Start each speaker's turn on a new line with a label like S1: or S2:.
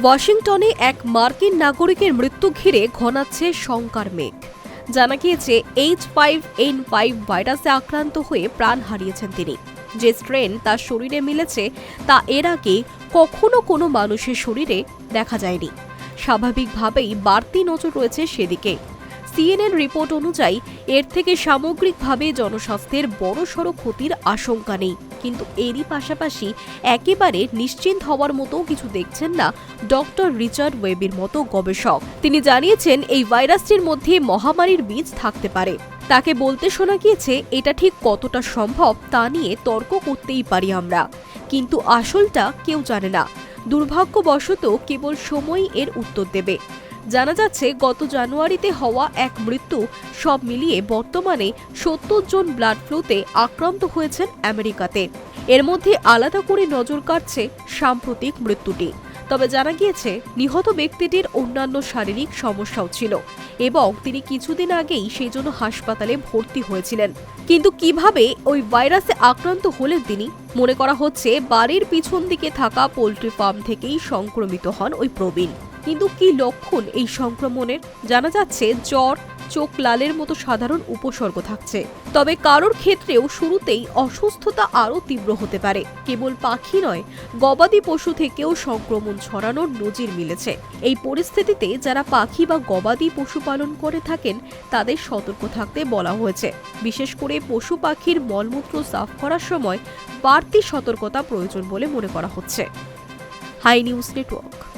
S1: ওয়াশিংটনে এক মার্কিন নাগরিকের মৃত্যু ঘিরে ঘনাচ্ছে শঙ্কার মেঘ। জানা গিয়েছে এইচ ফাইভ এন ফাইভ ভাইরাসে আক্রান্ত হয়ে প্রাণ হারিয়েছেন তিনি। যে স্ট্রেন তার শরীরে মিলেছে, তা এর আগে কখনো কোনো মানুষের শরীরে দেখা যায়নি। স্বাভাবিকভাবেই বাড়তি নজর রয়েছে সেদিকে। সিএনএন রিপোর্ট অনুযায়ী, এর থেকে সামগ্রিকভাবে জনস্বাস্থ্যের বড়সড় ক্ষতির আশঙ্কা নেই। কিন্তু এরই পাশাপাশি একেবারে নিশ্চিন্ত হওয়ার মতো কিছু দেখছেন না ডক্টর রিচার্ড ওয়েবের মতো গবেষক। তিনি জানিয়েছেন, এই ভাইরাসটির মধ্যে মহামারীর বীজ থাকতে পারে। তাকে বলতে শোনা গিয়েছে, এটা ঠিক কতটা সম্ভব তা নিয়ে তর্ক করতেই পারি আমরা। কিন্তু আসলটা কেউ জানে না। দুর্ভাগ্যবশত কেবল সময়ই এর উত্তর দেবে। জানা যাচ্ছে, গত জানুয়ারিতে হওয়া এক মৃত্যু, সব মিলিয়ে বর্তমানে সত্তর জন ব্লাড ফ্লুতে আক্রান্ত হয়েছেন আমেরিকাতে। এর মধ্যে আলাদা করে নজর কাটছে সাম্প্রতিক মৃত্যুটি। তবে জানা গিয়েছে, নিহত ব্যক্তিটির অন্যান্য শারীরিক সমস্যাও ছিল এবং তিনি কিছুদিন আগেই সেই জন্য হাসপাতালে ভর্তি হয়েছিলেন। কিন্তু কীভাবে ওই ভাইরাসে আক্রান্ত হলেন তিনি? মনে করা হচ্ছে, বাড়ির পিছন দিকে থাকা পোলট্রি ফার্ম থেকেই সংক্রমিত হন ওই প্রবীণ। কিন্তু কি লক্ষণ এই সংক্রমণের? জানা যাচ্ছে জ্বর, চোখ লালের মতো সাধারণ উপসর্গ থাকছে। তবে কারোর ক্ষেত্রেও শুরুতেই অসুস্থতা আরও তীব্র হতে পারে। কেবল পাখি নয়, গবাদি পশু থেকেও সংক্রমণ ছড়ানোর নজির মিলেছে। এই পরিস্থিতিতে যারা পাখি বা গবাদি পশু পালন করে থাকেন, তাদের সতর্ক থাকতে বলা হয়েছে। বিশেষ করে পশু পাখির মলমূত্র সাফ করার সময় বাড়তি সতর্কতা প্রয়োজন বলে মনে করা হচ্ছে। Hi news network.